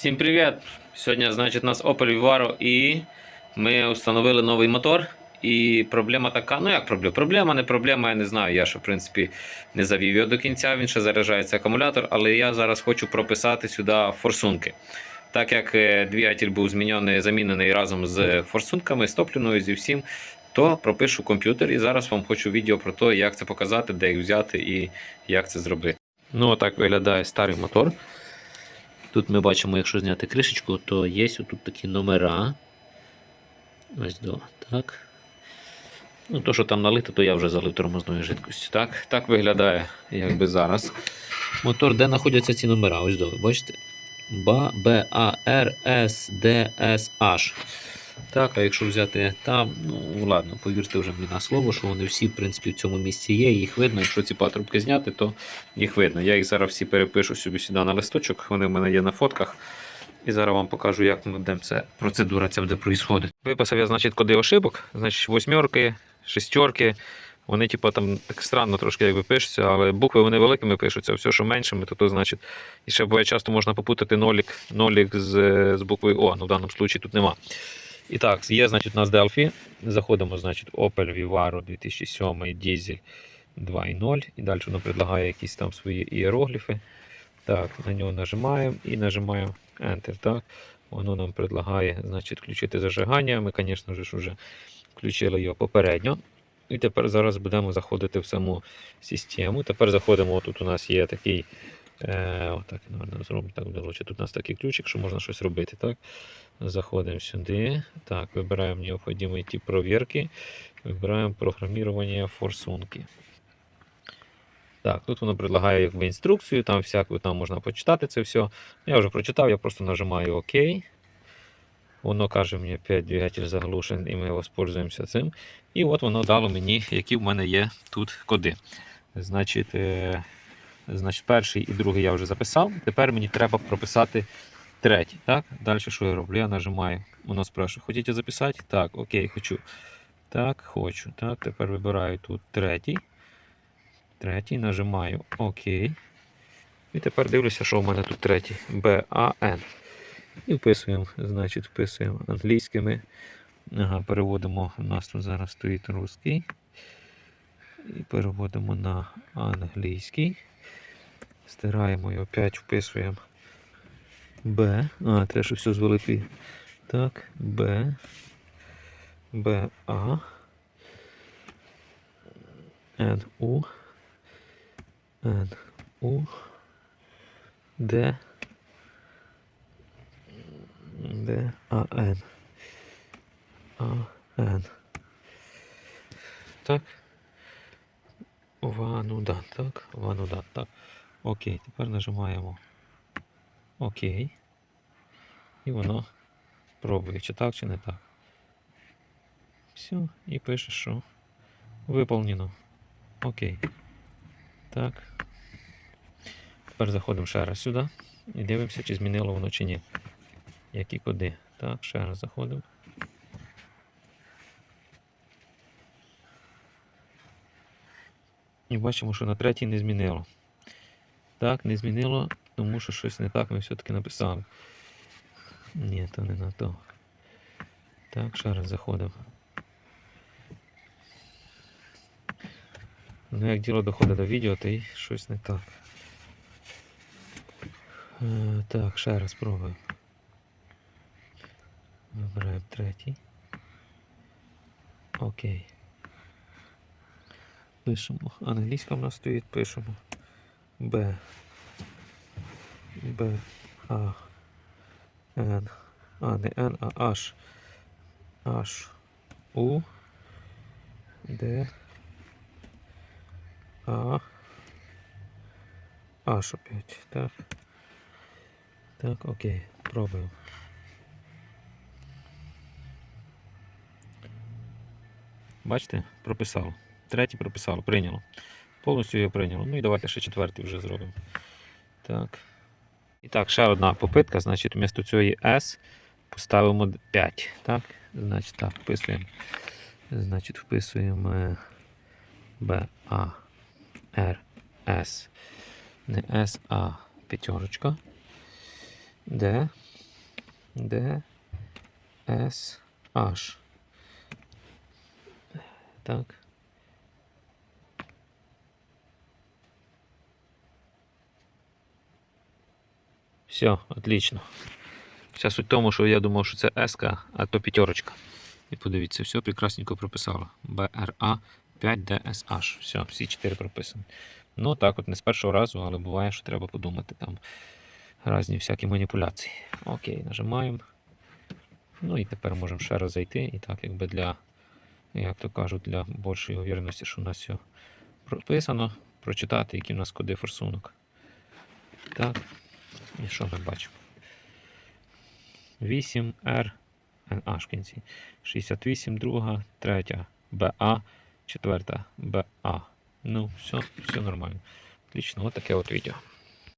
Всім привіт! Сьогодні, значить, у нас Opel Vivaro і ми встановили новий мотор. І проблема така, ну як проблема? Проблема, не проблема, я не знаю. Я ще, в принципі, не завів його до кінця, він ще заряджається акумулятор, але я зараз хочу прописати сюди форсунки. Так як е, двигатель був змінений, замінений разом з форсунками, з топліною, зі всім, то пропишу комп'ютер і зараз вам хочу відео про те, як це показати, де їх взяти і як це зробити. Ну, отак виглядає старий мотор. Тут ми бачимо, якщо зняти кришечку, то є тут такі номера. Ось до, так. Ну, то, що там налито, то я вже залив тормозною жидкістю. Так так виглядає якби зараз. Мотор, де знаходяться ці номера? Ось до, бачите? Ба, Б, А, Р. Так, а якщо взяти там, ну ладно, повірте вже мені на слово, що вони всі, в принципі, в цьому місці є, їх видно. Якщо ці патрубки зняти, то їх видно. Я їх зараз всі перепишу собі сюди на листочок, вони в мене є на фотках. І зараз вам покажу, як ми будемо це процедура ця буде проїсходити. Виписав я, значить, коди ошибок, значить, восьмерки, шестерки. Вони, типу, там так странно трошки якби пишуться, але букви вони великими пишуться, все, що меншими, то то значить. І ще буває часто можна попутати нолік, нолік з, з буквою О, ну в даному випадку тут нема. І так, є, значить, у нас Delphi. Заходимо, значить, Opel Vivaro 2007 дизель 2.0. І далі воно предлагає якісь там свої іерогліфи. Так, на нього нажимаємо і нажимаємо Enter. Так. Воно нам предлагає значить, включити зажигання. Ми, звісно ж, вже включили його попередньо. І тепер зараз будемо заходити в саму систему. Тепер заходимо, тут у нас є такий. Е, отак, наверное, зробимо так вдалося. Тут у нас такий ключик, що можна щось робити. Так? Заходимо сюди. Так, вибираємо необхідний тип провірки. Вибираємо програмування форсунки. Так, тут воно предлагає якби інструкцію, там всяку там можна почитати це все. Я вже прочитав, я просто нажимаю ОК. Воно каже мені 5 двигатель заглушен, і ми воспользуємося цим. І от воно дало мені, які в мене є тут коди. Значить, е, значить, перший і другий я вже записав. Тепер мені треба прописати третій. Так? Далі що я роблю? Я нажимаю, воно спрашує, хочете записати? Так, окей, хочу. Так, хочу. Так, тепер вибираю тут третій. Третій, нажимаю ОК. І тепер дивлюся, що в мене тут третій. BAN. І вписуємо, значить, вписуємо англійськими. Ага, переводимо. У нас тут зараз стоїть русський. І переводимо на англійський. Стираємо і опять вписуємо Б. А, треба, щоб все з великої. Так, Б. Б, А. Н, У. Н, У. Д. Д, А, Н. А, Н. Так. Вануда, так, вануда, так. Окей, тепер нажимаємо ОК. І воно пробує, чи так, чи не так. Все, і пише, що виповнено. Окей. Так. Тепер заходимо ще раз сюди і дивимося, чи змінило воно чи ні. Які коди. Так, ще раз заходимо. І бачимо, що на третій не змінило. Так, не змінило, тому що щось не так ми все-таки написали. Ні, то не на то. Так, ще раз заходимо. Ну, як діло доходить до відео, то й щось не так. Е, так, ще раз пробуємо. Вибираємо третій. Окей. Пишемо. Англійська в нас стоїть, пишемо. Б. Б. А. Н. А, не Н, а H. H. У. Д. А. Аж опять. Так. Так, окей. Пробуємо. Бачите, прописало. Третій прописало, прийняло. Повністю його прийняло. Ну і давайте ще четвертий вже зробимо. Так. І так, ще одна попитка. Значить, вмісто цієї S поставимо 5. Так? Значить, так, вписуємо. Значить, вписуємо B, A, R, S. Не S, а п'ятерочка. Д. Д, С, H. Так. Все, отлично. Вся суть в тому, що я думав, що це S, а то п'ятерочка. І подивіться, все прекрасненько прописало. BRA 5DSH. Все, всі чотири прописані. Ну так, от не з першого разу, але буває, що треба подумати там різні всякі маніпуляції. Окей, нажимаємо. Ну і тепер можемо ще раз зайти. І так, якби для, як то кажуть, для більшої увереності, що у нас все прописано, прочитати, які у нас коди форсунок. Так. І що ми бачимо? 8 R NH в кінці. 68, друга, третя, BA, четверта, BA. Ну, все, все нормально. Отлично, от таке от відео.